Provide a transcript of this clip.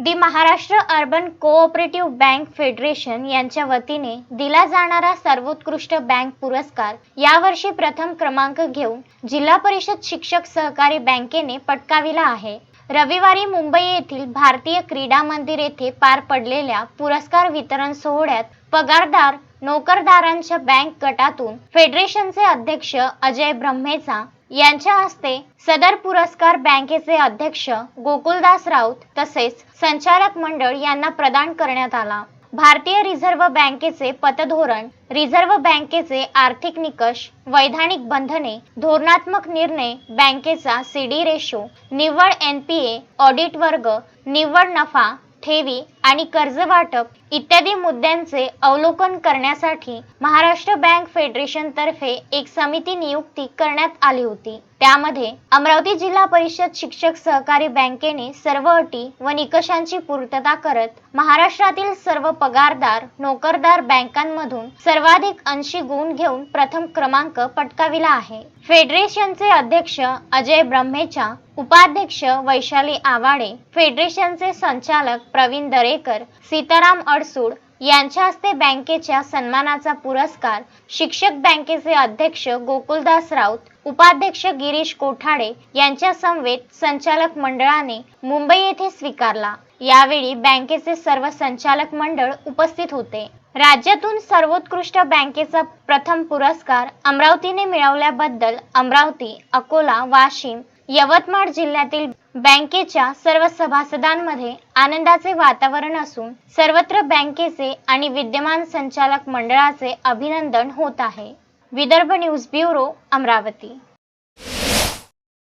The Maharashtra urban cooperative bank federation यांच्या वतीने दिला जाणारा सर्वोत्कृष्ट बँक पुरस्कार यावर्षी प्रथम क्रमांक घेऊन जिल्हा परिषद शिक्षक सहकारी बँकेने पटकाविला आहे. रविवारी मुंबई येथील भारतीय क्रीडा मंदिर येथे पार पडलेल्या पुरस्कार वितरण सोहळ्यात पगारदार नोकरदारांच्या बँक गटातून फेडरेशनचे अध्यक्ष अजय ब्रह्मेचा यांच्या हस्ते सदर पुरस्कार बँकेचे अध्यक्ष गोकुलदास राऊत तसेच संचालक मंडळ यांना प्रदान करण्यात आला. भारतीय रिझर्व्ह बँकेचे पतधोरण रिझर्व्ह बँकेचे आर्थिक निकष वैधानिक बंधने धोरणात्मक निर्णय बँकेचा सीडी रेशो निव्वळ एनपीए ऑडिट वर्ग निव्वळ नफा ठेवी आणि कर्ज वाटप इत्यादी मुद्द्यांचे अवलोकन करण्यासाठी महाराष्ट्र बँक फेडरेशन तर्फे एक समिती नियुक्ती करण्यात आली होती. त्यामध्ये अमरावती जिल्हा परिषद शिक्षक सहकारी बँकेने सर्व अटी व निकषांची पूर्तता करत महाराष्ट्रातील सर्व पगारदार नोकरदार बँकांमधून सर्वाधिक ऐंशी गुण घेऊन प्रथम क्रमांक पटकाविला आहे. फेडरेशनचे अध्यक्ष अजय ब्रह्मेच्या उपाध्यक्ष वैशाली आवाडे फेडरेशनचे संचालक प्रवीण दरे दरेकर सीताराम अडसूड यांच्या हस्ते बँकेच्या सन्मानाचा पुरस्कार शिक्षक बँकेचे अध्यक्ष गोकुलदास राऊत उपाध्यक्ष गिरीश कोठाडे यांच्या समवेत संचालक मंडळाने मुंबई येथे स्वीकारला. यावेळी बँकेचे सर्व संचालक मंडळ उपस्थित होते. राज्यातून सर्वोत्कृष्ट बँकेचा प्रथम पुरस्कार अमरावतीने मिळवल्याबद्दल अमरावती अकोला वाशिम यवतमाळ जिल्ह्यातील बँकेच्या सर्व सभासदांमध्ये आनंदाचे वातावरण असून सर्वत्र बँकेचे आणि विद्यमान संचालक मंडळाचे अभिनंदन होत आहे. Vidarbha news bureau Amravati.